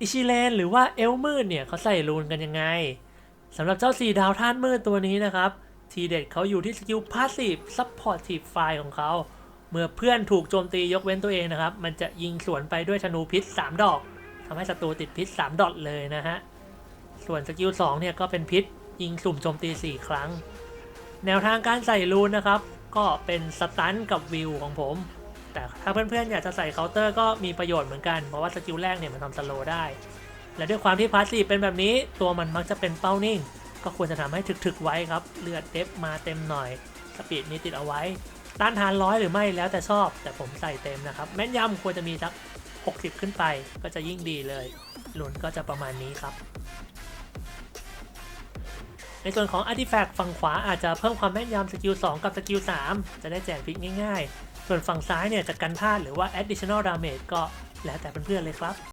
อิชิเลนหรือว่าเอลมืดเนี่ยเขาใส่รูนกันยังไงสำหรับเจ้าสีดาวท่านมืดตัวนี้นะครับ ทีเด็ดเขาอยู่ที่สกิลพาสซีฟซัพพอร์ตทีฟไฟของเขา เมื่อเพื่อนถูกโจมตียกเว้นตัวเองนะครับ มันจะยิงสวนไปด้วยธนูพิษ 3 ดอกทำให้ศัตรูติดพิษ 3 ดอทเลยนะฮะ ส่วนสกิล2เนี่ยก็เป็นพิษยิงสุ่มโจมตี 4 ครั้ง แนวทางการใส่รูนนะครับ ก็เป็นสตันกับวิวของผม แต่ถ้าเพื่อนๆอยากจะใส่เคาน์เตอร์ก็มีประโยชน์เหมือนกัน เพราะว่าสกิลแรกเนี่ยมันทำสโลได้ และด้วยความที่พาสซีฟเป็นแบบนี้ตัวมันมักจะเป็นเป้านิ่ง ก็ควรจะทำให้ถึกๆไว้ครับ เลือดเดฟมาเต็มหน่อยสปีดนี้ติดเอาไว้ ต้านทานร้อยหรือไม่แล้วแต่ชอบ แต่ผมใส่เต็มนะครับ แม่นยำควรจะมีสัก 60 ขึ้นไปก็จะยิ่งดีเลยหลุนก็จะประมาณนี้ครับ ในส่วนของ Artifact ฝั่งขวาอาจจะเพิ่มความแม่นยำสกิล2กับสกิล3จะได้แจกพิกง่ายๆ ส่วนฝั่งซ้ายเนี่ยจะกันพลาดหรือว่า additional damage ก็แล้วแต่เพื่อนๆเลยครับ